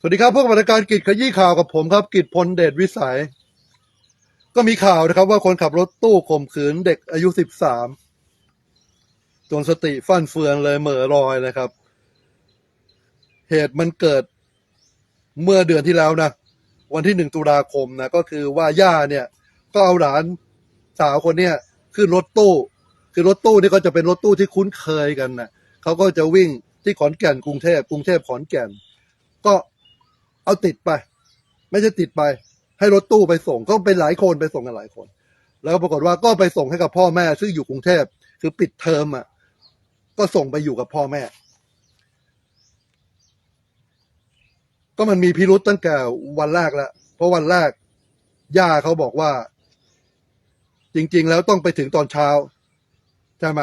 สวัสดีครับพวกบรรการกิจขยี้ข่าวกับผมครับ กิจพลเดชวิสัย ก็มีข่าวนะครับ ว่าคนขับรถตู้ข่มขืนเด็กอายุสิบสามจนสติฟั่นเฟือนเลยเหม่อลอยนะครับ เหตุมันเกิดเมื่อเดือนที่แล้วนะวันที่หนึ่งตุลาคมนะก็คือว่าย่าเนี่ย ก็เอาหลานสาวคนเนี้ยขึ้นรถตู้ คือรถตู้นี่ก็จะเป็นรถตู้ที่คุ้นเคยกันนะเขาก็จะวิ่งที่ขอนแก่นกรุงเทพกรุงเทพขอนแก่น ก็ เอาติดไป ไม่ใช่ติดไป ให้รถตู้ไปส่งก็เป็นหลายคนไปส่งกันหลายคน แล้วปรากฏว่าก็ไปส่งให้กับพ่อแม่ ซึ่งอยู่กรุงเทพคือปิดเทอมอะ ก็ส่งไปอยู่กับพ่อแม่ ก็มันมีพิรุษตั้งแต่วันแรกแล้วเพราะวันแรกย่าเขาบอกว่า จริง ๆ แล้วต้องไปถึงตอนเช้าใช่ไหม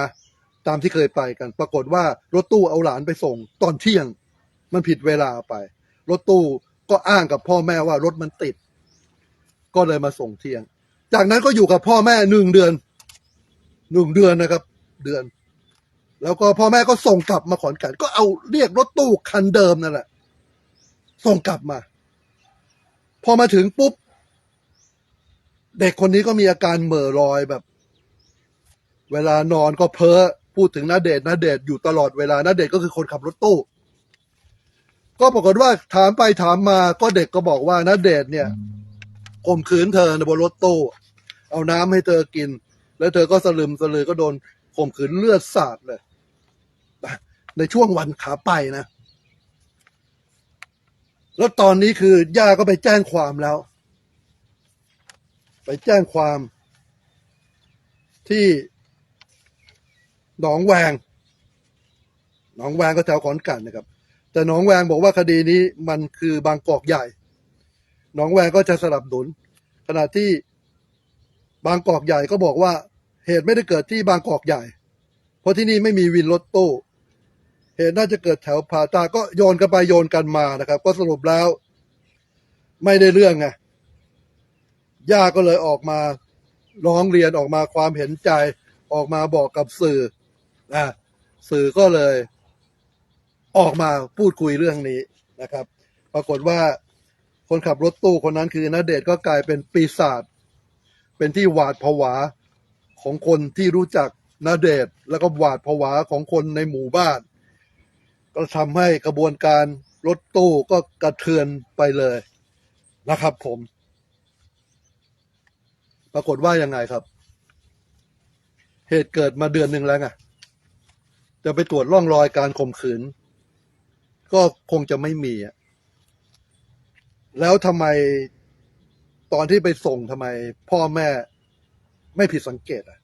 ตามที่เคยไปกัน ปรากฏว่ารถตู้เอาหลานไปส่ง ตอนเที่ยง มันผิดเวลาไป รถตู้ ก็อ้างกับพ่อแม่ว่ารถมันติด ก็เลยมาส่งเที่ยง จากนั้นก็อยู่กับพ่อแม่หนึ่งเดือนหนึ่งเดือนนะครับ เดือน แล้วก็พ่อแม่ก็ส่งกลับมาขอนแก่นก็เอาเรียกรถตู้คันเดิมนั่นแหละส่งกลับมา พอมาถึงปุ๊บ เด็กคนนี้ก็มีอาการเหม่อลอยแบบ เวลานอนก็เพ้อพูดถึงนาเดชนาเดชอยู่ตลอดเวลานาเดชก็คือคนขับรถตู้ ก็ปรากฏว่าถามไปถามมาก็เด็กก็บอกว่านาเดชเนี่ยข่มขืนเธอในบนรถตู้ เอาน้ำให้เธอกิน แล้วเธอก็สลึมสลือก็โดนข่มขืนเลือดสาดเลย ในช่วงวันขาไปนะ แล้วตอนนี้คือย่าก็ไปแจ้งความแล้ว ไปแจ้งความที่หนองแวง หนองแวงก็แถวขอนแก่นนะครับ แต่หนองแวงบอกว่าคดีนี้มันคือบางกอกใหญ่ หนองแวงก็จะสลับหนุน ขณะที่บางกอกใหญ่ก็บอกว่าเหตุไม่ได้เกิดที่บางกอกใหญ่ เพราะที่นี่ไม่มีวินรถตู้ เหตุน่าจะเกิดแถวผาตาก็โยนกันไปโยนกันมานะครับ ก็สรุปแล้ว ไม่ได้เรื่องไงย่าก็เลยออกมาร้องเรียนออกมาความเห็นใจออกมาบอกกับสื่อนะสื่อก็เลย ออกมาพูดคุยเรื่องนี้นะครับ ปรากฏว่าคนขับรถตู้คนนั้นคือณเดชก็กลายเป็นปีศาจเป็นที่หวาดผวาของคนที่รู้จักณเดชแล้วก็หวาดผวาของคนในหมู่บ้าน ก็ทำให้กระบวนการรถตู้ก็กระเทือนไปเลยนะครับผม ปรากฏว่ายังไงครับ เหตุเกิดมาเดือนหนึ่งแล้วไงจะไปตรวจร่องรอยการข่มขืน ก็คงจะไม่มีอะแล้วทำไมตอนที่ไปส่งทำไมพ่อแม่ไม่ผิดสังเกตอะ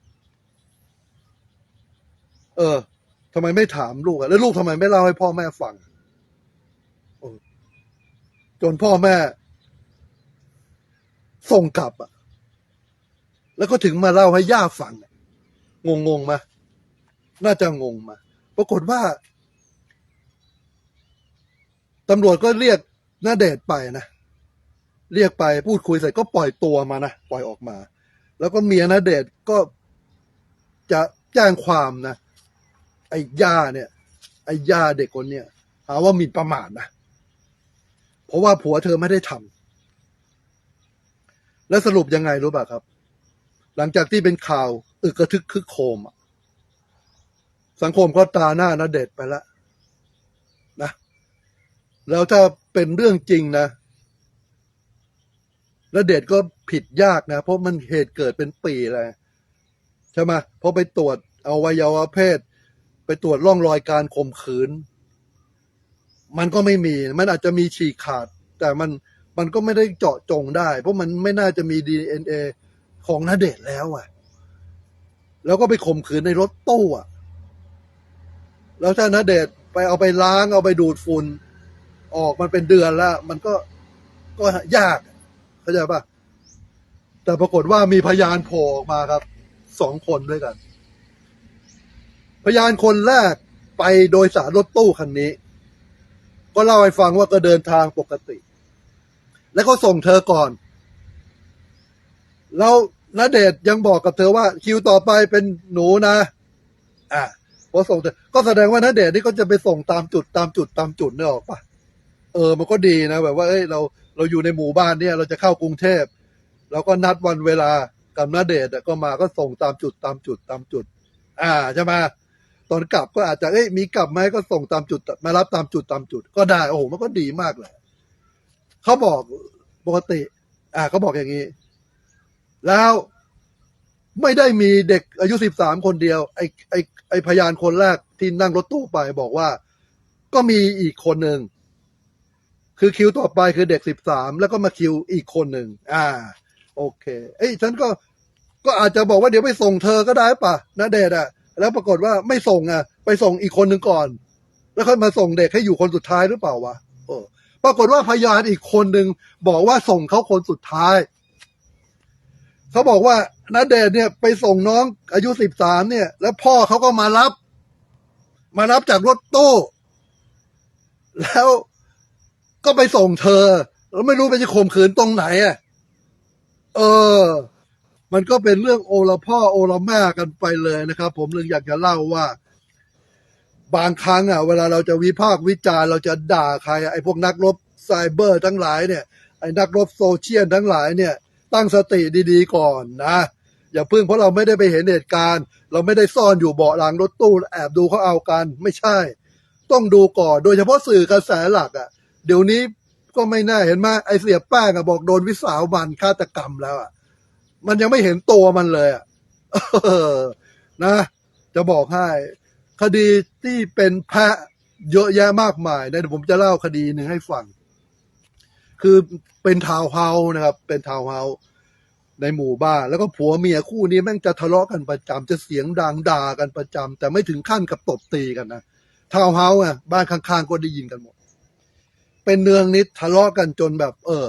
เออทำไมไม่ถามลูกอะ แล้วลูกทำไมไม่เล่าให้พ่อแม่ฟังจนพ่อแม่ ส่งกลับอะ แล้วก็ถึงมาเล่าให้ย่าฟังอะงงงมา น่าจะงงมา ปรากฏว่า ตำรวจก็เรียกหน้าเดชไปนะ เรียกไปพูดคุยเสร็จก็ปล่อยตัวมานะ ปล่อยออกมา แล้วก็เมียหน้าเดชก็จะแจ้งความนะ ไอ้ย่าเนี่ย ไอ้ย่าเด็กคนเนี่ยหาว่าหมิ่นประมาทนะ เพราะว่าผัวเธอไม่ได้ทำ และสรุปยังไงรู้ป่ะครับ หลังจากที่เป็นข่าว อึกระทึกคึกโคมสังคมก็ตาหน้านาเดชไปแล้วนะ แล้วถ้าเป็นเรื่องจริงนะนาเดชก็ผิดยากนะ เพราะมันเหตุเกิดเป็นปีเลยใช่ไหมเพราะไปตรวจเอาวัยวะเพศ ไปตรวจร่องรอยการข่มขืน มันก็ไม่มี มันอาจจะมีฉีกขาด แต่มันมันก็ไม่ได้เจาะจงได้ เพราะมันไม่น่าจะมีดีเอ็นเอของนาเดชแล้วอะ แล้วก็ไปข่มขืนในรถตู้อะ แล้วถ้านาเดชไปเอาไปล้างเอาไปดูดฝุ่น ออกมันเป็นเดือนแล้ว มันก็ก็ยากเข้าใจป่ะแต่ปรากฏว่ามีพยานโผล่ออกมาครับสองคนด้วยกัน พยานคนแรกไปโดยสารรถตู้คันนี้ ก็เล่าให้ฟังว่าก็เดินทางปกติ แล้วก็ส่งเธอก่อน แล้วณเดชยังบอกกับเธอว่าคิวต่อไปเป็นหนูนะ อะพอส่งเธอก็แสดงว่าณเดชน์นี่ก็จะไปส่งตามจุดตามจุดตามจุดนี่ออกปะ เออมันก็ดีนะแบบว่าเอ้ยเราเราอยู่ในหมู่บ้านเนี่ยเราจะเข้ากรุงเทพเราก็นัดวันเวลากับนาเดชก็มาก็ส่งตามจุดตามจุดตามจุด อ่าใช่ไหมตอนกลับก็อาจจะเอ้ยมีกลับไหมก็ส่งตามจุด มารับตามจุดตามจุด ก็ได้โอ้โหมันก็ดีมากเลยเขาบอกปกติ อ่าเขาบอกอย่างนี้ แล้วไม่ได้มีเด็กอายุสิบสามคนเดียว ไอ้ไอ้ไอ้พยานคนแรกที่นั่งรถตู้ไปบอกว่า ก็มีอีกคนหนึ่ง คือคิวต่อไปคือเด็กสิบสามแล้วก็มาคิวอีกคนหนึ่งอ่า โอเค เอ้ยฉันก็ก็อาจจะบอกว่าเดี๋ยวไปส่งเธอก็ได้ป่ะนะเดชอะแล้วปรากฏว่าไม่ส่งอะ ไปส่งอีกคนหนึ่งก่อน แล้วค่อยมาส่งเด็กให้อยู่คนสุดท้ายหรือเปล่าวะเออปรากฏว่าพยานอีกคนหนึ่งบอกว่าส่งเขาคนสุดท้ายเขาบอกว่านาเดชเนี่ยไปส่งน้องอายุสิบสามเนี่ย แล้วพ่อเขาก็มารับ มารับจากรถตู้ แล้ว ก็ไปส่งเธอ แล้วไม่รู้ไปจะข่มขืนตรงไหนอะเออ มันก็เป็นเรื่องโอละพ่อโอละแม่กันไปเลยนะครับ ผมเลยอยากจะเล่าว่า บางครั้งอะ เวลาเราจะวิพากษ์วิจารณ์เราจะด่าใครไอ้พวกนักรบไซเบอร์ทั้งหลายเนี่ยไอ้นักรบโซเชียลทั้งหลายเนี่ย ตั้งสติดีๆก่อนนะอย่าพึ่งเพราะเราไม่ได้ไปเห็นเหตุการณ์ เราไม่ได้ซ่อนอยู่เบาะหลังรถตู้แอบดูเขาเอากัน ไม่ใช่ ต้องดูก่อน โดยเฉพาะสื่อกระแสหลักอะ เดี๋ยวนี้ก็ไม่น่าเห็นไหมไอเสียแป้งอะบอกโดนวิสามันฆาตกรรมแล้วอะมันยังไม่เห็นตัวมันเลยอะนะ จะบอกให้ คดีที่เป็นแพะเยอะแยะมากมายนะเดี๋ยวผมจะเล่าคดีหนึ่งให้ฟัง คือเป็นทาวเฮาส์นะครับ เป็นทาวเฮาส์ในหมู่บ้าน แล้วก็ผัวเมียคู่นี้แม่งจะทะเลาะกันประจำจะเสียงดังด่ากันประจำแต่ไม่ถึงขั้นกับตบตีกันนะทาวเฮาส์อะบ้านข้างๆก็ได้ยินกันหมด เป็นเนืองนิดทะเลาะกันจนแบบ เออ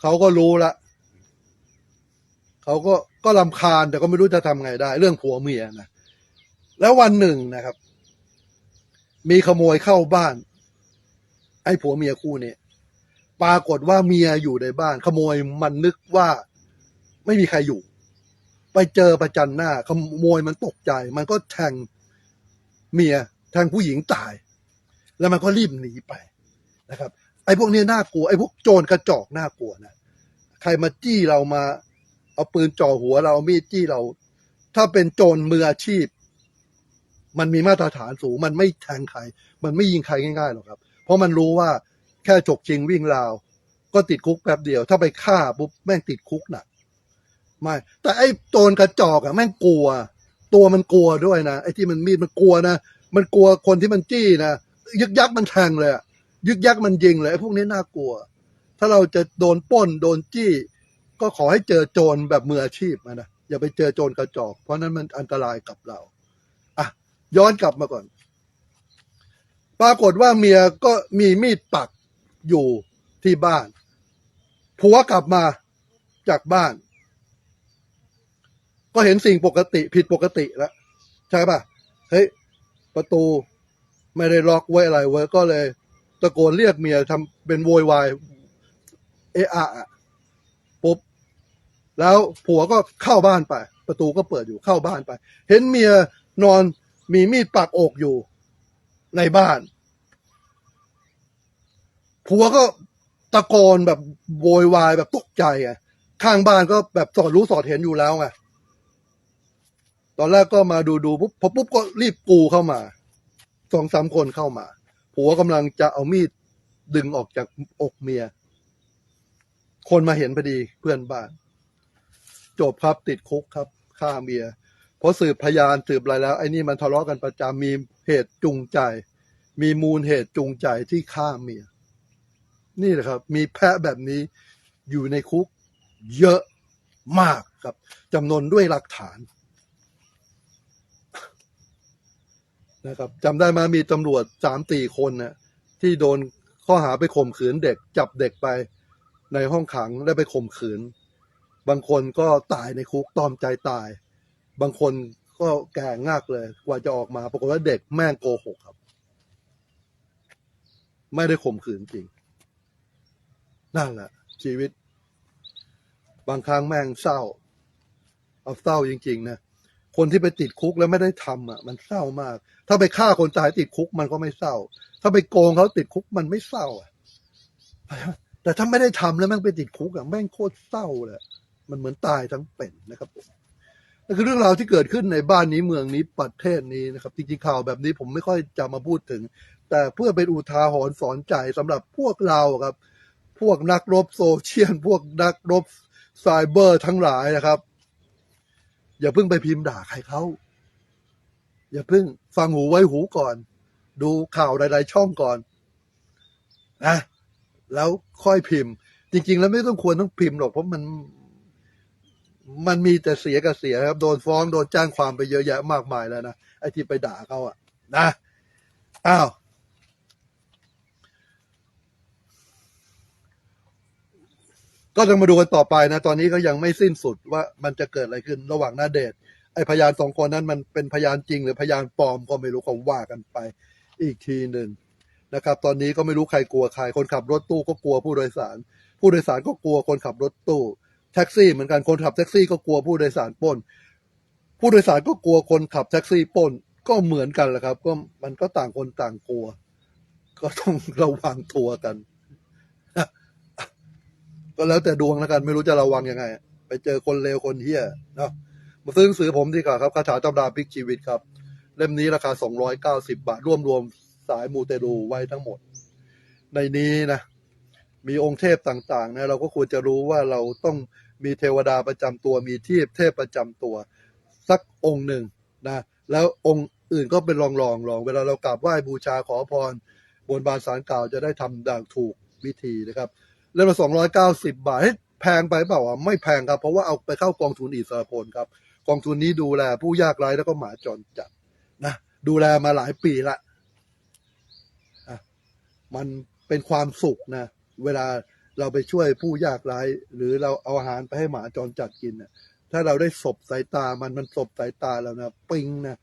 เขาก็รู้ละเขาก็ก็ลำคาญแต่ก็ไม่รู้จะทำไงได้ เรื่องผัวเมียนะแล้ววันหนึ่งนะครับ มีขโมยเข้าบ้าน ไอ้ผัวเมียคู่นี้ปรากฏว่าเมียอยู่ในบ้าน ขโมยมันนึกว่าไม่มีใครอยู่ ไปเจอประจันหน้า ขโมยมันตกใจ มันก็แทงเมียแทงผู้หญิงตาย แล้วมันก็รีบหนีไป นะครับ ไอ้พวกนี้น่ากลัวไอ้พวกโจรกระจอกน่ากลัวนะใครมาจี้เรามา เอาปืนจ่อหัวเรามีดจี้เรา ถ้าเป็นโจรมืออาชีพ มันมีมาตรฐานสูง มันไม่แทงใคร มันไม่ยิงใครง่ายๆหรอกครับ เพราะมันรู้ว่าแค่ฉกชิงวิ่งราว ก็ติดคุกแป๊บเดียว ถ้าไปฆ่าปุ๊บแม่งติดคุกหนักไม่ แต่ไอ้โจรกระจอกอะแม่งกลัว ตัวมันกลัวด้วยนะไอ้ที่มันมีดมันกลัวนะมันกลัวคนที่มันจี้นะยึกยักมันแทงเลยอะ ยึกยักมันยิงเลยไอ้พวกนี้น่ากลัว ถ้าเราจะโดนป้นโดนจี้ ก็ขอให้เจอโจรแบบมืออาชีพนะอย่าไปเจอโจรกระจอก เพราะนั้นมันอันตรายกับเราอะย้อนกลับมาก่อน ปรากฏว่าเมียก็มีมีดปักอยู่ที่บ้านผัวกลับมาจากบ้าน ก็เห็นสิ่งปกติผิดปกติแล้วใช่ป่ะเฮ้ยประตูไม่ได้ล็อกไว้อะไรไว้ก็เลย ตะโกนเรียกเมียทำเป็นโวยวายเอะอะอะปุ๊บแล้วผัวก็เข้าบ้านไป ประตูก็เปิดอยู่เข้าบ้านไป เห็นเมียนอนมีมีดปักอกอยู่ในบ้านผัวก็ตะโกนแบบโวยวายแบบตกใจไงข้างบ้านก็แบบสอดรู้สอดเห็นอยู่แล้วไงตอนแรกก็มาดูดูปุ๊บพอปุ๊บก็รีบกูเข้ามาสองสามคนเข้ามา ผัวกำลังจะเอามีดดึงออกจากอกเมีย คนมาเห็นพอดีเพื่อนบ้าน จบครับติดคุกครับฆ่าเมีย เพราะสืบพยานสืบอะไรแล้วไอ้นี่มันทะเลาะกันประจำมีเหตุจูงใจ มีมูลเหตุจูงใจที่ฆ่าเมีย นี่แหละครับ มีแพะแบบนี้อยู่ในคุกเยอะมากครับจำนวนด้วยหลักฐาน นะครับจำได้มามีตำรวจสามสี่คนนะที่โดนข้อหาไปข่มขืนเด็กจับเด็กไปในห้องขังแล้วไปข่มขืน บางคนก็ตายในคุกตอมใจตาย บางคนก็แก่งากเลย กว่าจะออกมาปรากฏว่าเด็กแม่งโกหกครับ ไม่ได้ข่มขืนจริง นั่นแหละชีวิต บางครั้งแม่งเศร้า เอาเศร้าจริง ๆ นะ คนที่ไปติดคุกแล้วไม่ได้ทำอะ มันเศร้ามาก ถ้าไปฆ่าคนตายติดคุกมันก็ไม่เศร้า ถ้าไปโกงเขาติดคุกมันไม่เศร้าอะแต่ถ้าไม่ได้ทำแล้วแม่งไปติดคุกอะแม่งโคตรเศร้าเลยมันเหมือนตายทั้งเป็นนะครับผมนั่นคือเรื่องราวที่เกิดขึ้นในบ้านนี้เมืองนี้ประเทศนี้นะครับ จริงๆข่าวแบบนี้ผมไม่ค่อยจะมาพูดถึง แต่เพื่อเป็นอุทาหรณ์สอนใจสำหรับพวกเราครับ พวกนักรบโซเชียลพวกนักรบไซเบอร์ทั้งหลายนะครับ อย่าเพิ่งไปพิมพ์ด่าใครเขา อย่าเพิ่งฟังหูไว้หูก่อน ดูข่าวหลายๆช่องก่อนนะแล้วค่อยพิมพ์ จริง ๆ แล้วไม่ต้องควรต้องพิมพ์หรอกเพราะมัน มันมีแต่เสียกับเสียครับ โดนฟ้องโดนจ้างความไปเยอะแยะมากมายแล้วนะไอ้ที่ไปด่าเขาอะนะอ้าวก็จะมาดูกันต่อไปนะ ตอนนี้ก็ยังไม่สิ้นสุดว่ามันจะเกิดอะไรขึ้นระหว่างหน้าเดช ไอ้พยานสองคนนั้นมันเป็นพยานจริง หรือพยานปลอมก็ไม่รู้ก็ว่ากันไปอีกทีหนึ่งนะครับ ตอนนี้ก็ไม่รู้ใครกลัวใคร คนขับรถตู้ก็กลัวผู้โดยสาร ผู้โดยสารก็กลัวคนขับรถตู้ แท็กซี่เหมือนกันคนขับแท็กซี่ก็กลัวผู้โดยสารป้น ผู้โดยสารก็กลัวคนขับแท็กซี่ป้น ก็เหมือนกันแหละครับ ก็มันก็ต่างคนต่างกลัว ก็ต้องระวังตัวกัน ก็แล้วแต่ดวงแล้วกัน ไม่รู้จะระวังยังไง ไปเจอคนเลวคนเฮี้ยเนาะ มาซื้อหนังสือผมดีกว่าครับคาถาตำราพลิกชีวิตครับ เล่มนี้ราคา 290 บาท รวมรวมสายมูเตลูไว้ทั้งหมด ในนี้นะ มีองค์เทพต่างๆนะเราก็ควรจะรู้ว่าเราต้องมีเทวดาประจำตัว มีเทพเทพประจำตัว สักองค์หนึ่งนะแล้วองค์อื่นก็เป็นรองรองรอง เวลาเรากราบไหว้บูชาขอพรบนบานสารกล่าวจะได้ทำดังถูกวิธีนะครับเล่มละ290 บาทเฮ้ยแพงไปเปล่าอะไม่แพงครับ เพราะว่าเอาไปเข้ากองทุนอิสระพลครับ กองทุนนี้ดูแล ผู้ยากไร้แล้วก็หมาจรจัดนะดูแลมาหลายปีละอะมันเป็นความสุขนะ เวลาเราไปช่วยผู้ยากไร้หรือเราเอาอาหารไปให้หมาจรจัดกินนะถ้าเราได้สบสายตามันมันสบสายตาแล้วนะปิงนะ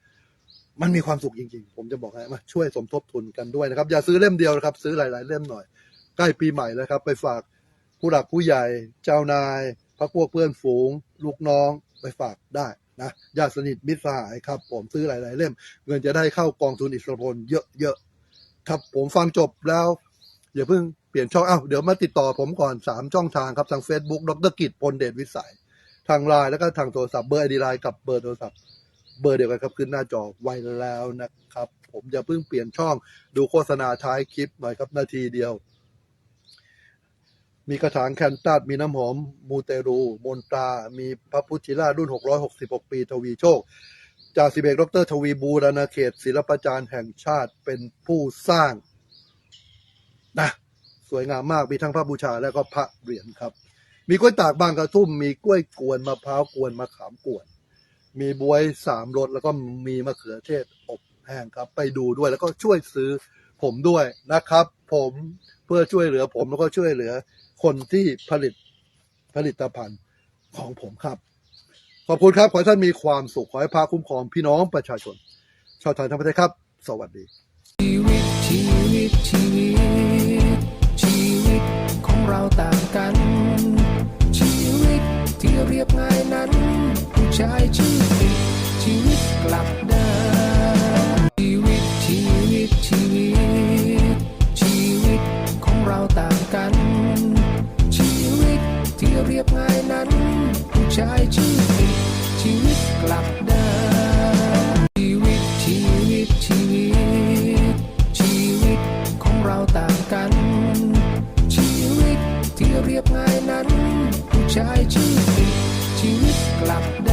มันมีความสุขจริงๆ ผมจะบอกให้มาช่วยสมทบทุนกันด้วยนะครับ อย่าซื้อเล่มเดียวนะครับ ซื้อหลาย ๆ เล่มหน่อย ใกล้ปีใหม่แล้วครับ ไปฝากผู้หลักผู้ใหญ่เจ้านาย พักพวกเพื่อนฝูง ลูกน้องไปฝากได้นะญาติสนิทมิตรสหายครับ ผมซื้อหลายๆเล่ม เงินจะได้เข้ากองทุนอิสระพลเยอะๆครับผมฟังจบแล้วอย่าเพิ่งเปลี่ยนช่องอ้าวเดี๋ยวมาติดต่อผมก่อนสามช่องทางครับ ทาง Facebook ดรกิจพลเดชวิสัย ทางไลน์แล้วก็ทางโทรศัพท์เบอร์ไอดีไลน์กับเบอร์โทรศัพท์ เบอร์เดียวกันครับขึ้นหน้าจอไว้แล้วนะครับ ผมอย่าเพิ่งเปลี่ยนช่องดูโฆษณาท้ายคลิปหน่อยครับนาทีเดียว มีกระถางแคนตัสมีน้ำหอม มูเตรู มนตรา มีพระพุทธิราชรุ่น 666 ปี ทวีโชคจากสิเบกดรทวีบูรณาเขต ศิลปาจารย์แห่งชาติเป็นผู้สร้างนะสวยงามมาก มีทั้งพระบูชาและก็พระเหรียญครับ มีกล้วยตากบางกระทุ่ม มีกล้วยกวนมะพร้าวกวนมะขามกวน มีบวยสามรสแล้วก็มีมะเขือเทศอบแห้งครับ ไปดูด้วยแล้วก็ช่วยซื้อผมด้วยนะครับ ผมเพื่อช่วยเหลือผมแล้วก็ช่วยเหลือ คนที่ผลิตผลิตภัณฑ์ของผมครับ ขอบคุณครับ ขอให้ท่านมีความสุข ขอให้พาคุ้มครองพี่น้องประชาชน ชาวไทยทั้งประเทศครับ สวัสดี ชีวิตชีวิตชีวิตชีวิตของเราต่างกัน ชีวิตที่เรียบง่ายนั้น ผู้ชายชื่อผิดชีวิตกลับ ผู้ชายชื่อผิดชีวิตกลับด้านชีวิตชีวิตชีวิต ชีวิตของเราต่างกัน ชีวิตที่เรียบง่ายนั้นผู้ชายชื่อผิดชีวิตกลับด้าน